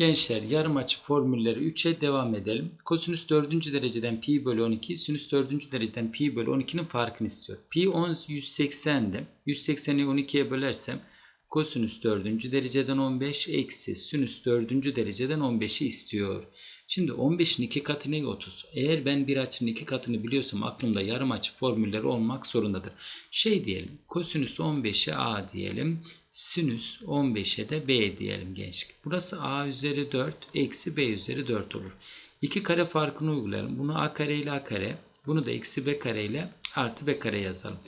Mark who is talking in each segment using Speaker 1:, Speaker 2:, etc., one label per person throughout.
Speaker 1: Gençler yarım açı formülleri 3'e devam edelim. Kosinüs 4. dereceden pi bölü 12, sinüs 4. dereceden pi bölü 12'nin farkını istiyor. Pi 10 180'de 180'i 12'ye bölersem kosinüs 4. dereceden 15 eksi sinüs 4. dereceden 15'i istiyor. Şimdi 15'in 2 katı ne 30. Eğer ben bir açının 2 katını biliyorsam aklımda yarım açı formülleri olmak zorundadır. Şey diyelim kosinüs 15'e a diyelim. Sinüs 15'e de b diyelim gençlik. Burası a üzeri 4 eksi b üzeri 4 olur. İki kare farkını uygulayalım. Bunu a kare ile a kare. Bunu da eksi b kare ile artı b kare yazalım.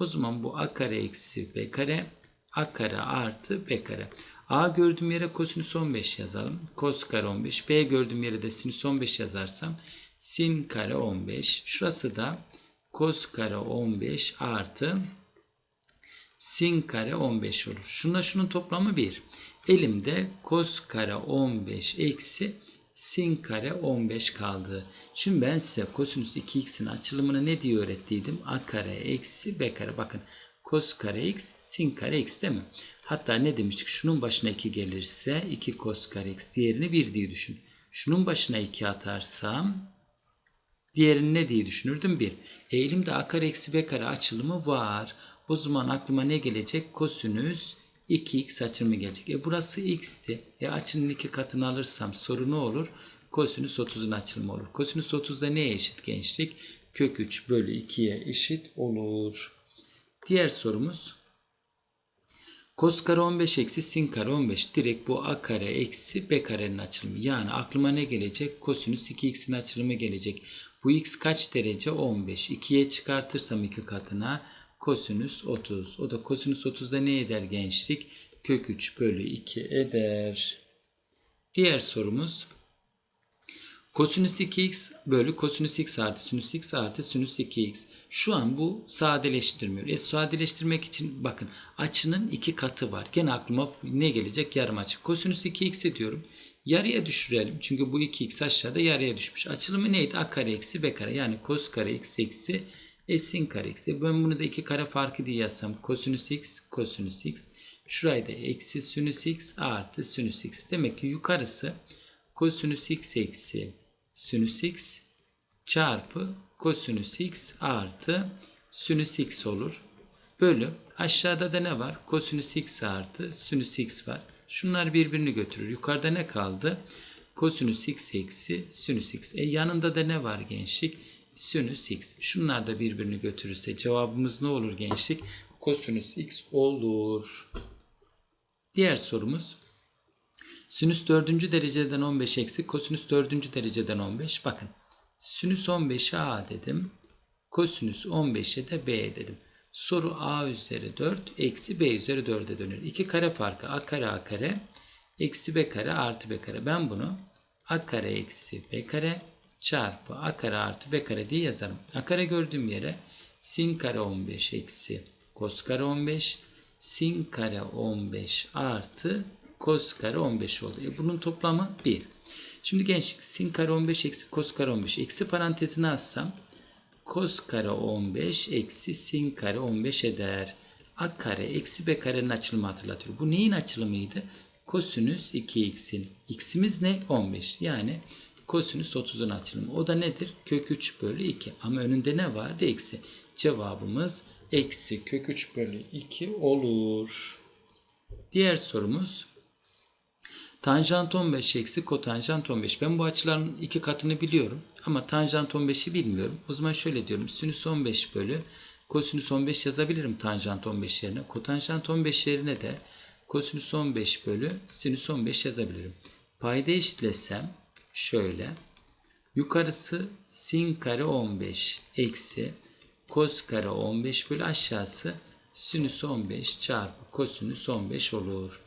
Speaker 1: O zaman bu a kare eksi b kare a kare artı b kare. A gördüğüm yere kosinüs 15 yazalım. Kos kare 15. B gördüğüm yere de sinüs 15 yazarsam sin kare 15. Şurası da kos kare 15 artı sin kare 15 olur. Şunla şunun toplamı 1. Elimde kos kare 15 eksi sin kare 15 kaldı. Şimdi ben size kosinüs 2x'in açılımını ne diye öğrettiydim? a kare eksi b kare. Bakın kos kare x sin kare x değil mi? Hatta ne demiştik? Şunun başına 2 gelirse 2 kos kare x diğerini 1 diye düşün. Şunun başına 2 atarsam diğerini ne diye düşünürdüm? 1. E, elimde a kare eksi b kare açılımı var. O zaman aklıma ne gelecek? Kosinüs 2x açılımı gelecek. E burası x'ti. E açının iki katını alırsam soru ne olur? Kosinüs 30'un açılımı olur. Kosinüs 30 da neye eşit gençlik? Kök 3 bölü 2'ye eşit olur. Diğer sorumuz. Kos kare 15 eksi sin kare 15 direkt bu a kare eksi b karenin açılımı. Yani aklıma ne gelecek? Kosinüs 2x'in açılımı gelecek. Bu x kaç derece? 15. 2'ye çıkartırsam iki katına kosinüs 30. O da kosinüs 30'da ne eder gençlik? Kök 3 bölü 2 eder. Diğer sorumuz. Kosinüs 2x bölü kosinüs x artı sinüs x artı sinüs 2x. Şu an bu sadeleştirmiyor. E sadeleştirmek için bakın açının iki katı var. Gene aklıma ne gelecek? Yarım açı. Kosinüs 2x'i diyorum. Yarıya düşürelim. Çünkü bu 2x aşağıda yarıya düşmüş. Açılımı neydi? a kare eksi b kare. Yani kos kare x eksi e sin kare x. Ben bunu da iki kare farkı diye yazsam kosinüs x kosinüs x. Şurayı da eksi sinüs x artı sinüs x. Demek ki yukarısı kosinüs x eksi sinüs x çarpı kosinüs x artı sinüs x olur. Bölü aşağıda da ne var? Kosinüs x artı sinüs x var. Şunlar birbirini götürür. Yukarıda ne kaldı? Kosinüs x eksi sinüs x. E yanında da ne var gençlik? Sinüs x. Şunlar da birbirini götürürse cevabımız ne olur gençlik? Kosinüs x olur. Diğer sorumuz. Sinüs 4. dereceden 15 eksi kosinüs 4. dereceden 15. Bakın sinüs 15'e a dedim. Kosinüs 15'e de b dedim. Soru a üzeri 4 eksi b üzeri 4'e dönüyor. İki kare farkı a kare a kare eksi b kare artı b kare. Ben bunu a kare eksi b kare çarpı a kare artı b kare diye yazarım. a kare gördüğüm yere sin kare 15 eksi kos kare 15 sin kare 15 artı kos kare 15 oldu. E bunun toplamı 1. Şimdi gençlik sin kare 15 eksi kos kare 15 eksi parantezine alsam kos kare 15 eksi sin kare 15 eder. A kare eksi b karenin açılımı hatırlatıyor. Bu neyin açılımıydı? Kosinüs 2x'in. X'imiz ne? 15. Yani kosinüs 30'un açılımı. O da nedir? Kök 3 bölü 2. Ama önünde ne vardı? Eksi. Cevabımız eksi kök 3 bölü 2 olur. Diğer sorumuz. Tanjant 15 eksi kotanjant 15. Ben bu açıların iki katını biliyorum. Ama tanjant 15'i bilmiyorum. O zaman şöyle diyorum. Sinüs 15 bölü kosinüs 15 yazabilirim tanjant 15 yerine. Kotanjant 15 yerine de kosinüs 15 bölü sinüs 15 yazabilirim. Payda eşitlesem şöyle. Yukarısı sin kare 15 eksi kos kare 15 bölü aşağısı sinüs 15 çarpı kosinüs 15 olur.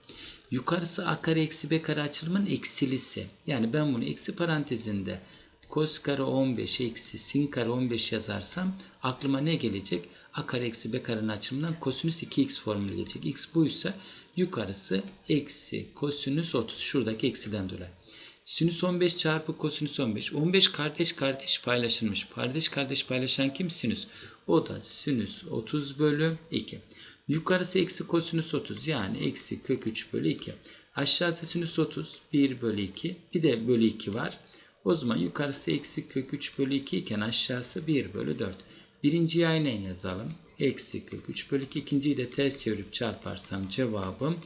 Speaker 1: Yukarısı a kare eksi b kare açılımın eksilisi. Yani ben bunu eksi parantezinde kos kare 15 eksi sin kare 15 yazarsam aklıma ne gelecek? a kare eksi b karenin açılımından kosinüs 2x formülü gelecek. x buysa yukarısı eksi kosinüs 30. Şuradaki eksiden dolayı. Sinüs 15 çarpı kosinüs 15. 15 kardeş kardeş paylaşılmış. Kardeş kardeş paylaşan kim? Sinüs. O da sinüs 30 bölü 2. Yukarısı eksi kosinüs 30 yani eksi kök 3 bölü 2. Aşağısı sinüs 30 1 bölü 2 bir de bölü 2 var. O zaman yukarısı eksi kök 3 bölü 2 iken aşağısı 1 bölü 4. Birinciyi aynen yazalım. Eksi kök 3 bölü 2. İkinciyi de ters çevirip çarparsam cevabım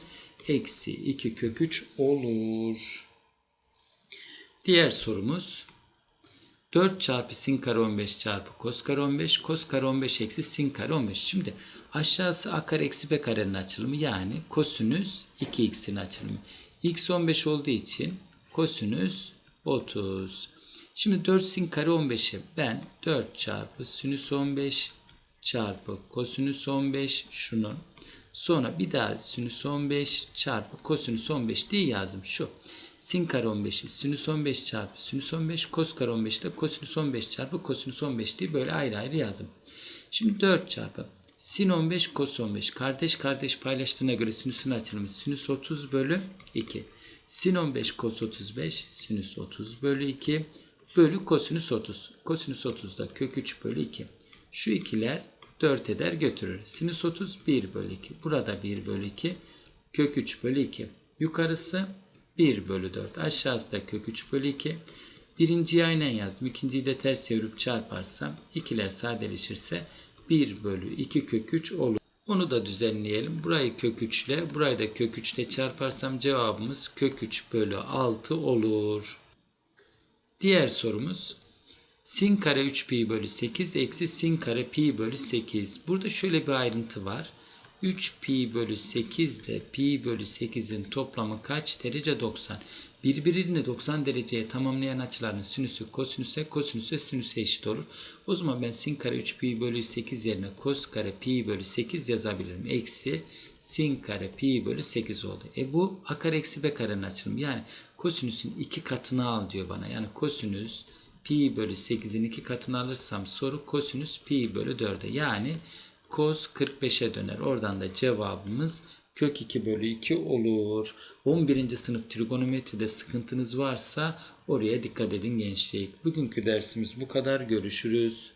Speaker 1: eksi 2 kök 3 olur. Diğer sorumuz 4 çarpı sin kare 15 çarpı kos kare 15 kos kare 15 eksi sin kare 15. Şimdi aşağısı a kare eksi b karenin açılımı yani kosinüs 2x'in açılımı. x 15 olduğu için kosinüs 30. Şimdi 4 sin kare 15'i ben 4 çarpı sinüs 15 çarpı kosinüs 15 şunun. Sonra bir daha sinüs 15 çarpı kosinüs 15 diye yazdım. Şu. Sin kare 15'i sinüs 15 çarpı sinüs 15 kos kare 15 ile kosinüs 15 çarpı kosinüs 15 diye böyle ayrı ayrı yazdım. Şimdi 4 çarpı sin 15 kos 15 kardeş kardeş paylaştığına göre sinüsün açılımı sinüs 30 bölü 2. Sin 15 kos 35 sinüs 30 bölü 2 bölü kosinüs 30. Kosinüs 30 da kök 3 bölü 2. Şu ikiler 4 eder götürür. Sinüs 30 1 bölü 2. Burada 1 bölü 2. Kök 3 bölü 2. Yukarısı 1 bölü 4. Aşağısı da kök 3 bölü 2. Birinciyi aynen yazdım. İkinciyi de ters çevirip çarparsam ikiler sadeleşirse 1 bölü 2 kök 3 olur. Onu da düzenleyelim. Burayı kök 3 ile burayı da kök 3 ile çarparsam cevabımız kök 3 bölü 6 olur. Diğer sorumuz sin kare 3 pi bölü 8 eksi sin kare pi bölü 8. Burada şöyle bir ayrıntı var. 3 pi bölü 8 ile pi bölü 8'in toplamı kaç derece? 90. Birbirini 90 dereceye tamamlayan açıların sinüsü kosinüse, kosinüse sinüse eşit olur. O zaman ben sin kare 3 pi bölü 8 yerine kos kare pi bölü 8 yazabilirim. Eksi sin kare pi bölü 8 oldu. E bu a kare eksi b karenin açılımı. Yani kosinüsün iki katını al diyor bana. Yani kosinüs pi bölü 8'in iki katını alırsam soru kosinüs pi bölü 4'e. Yani cos 45'e döner. Oradan da cevabımız kök 2 bölü 2 olur. 11. sınıf trigonometride sıkıntınız varsa oraya dikkat edin gençlik. Bugünkü dersimiz bu kadar. Görüşürüz.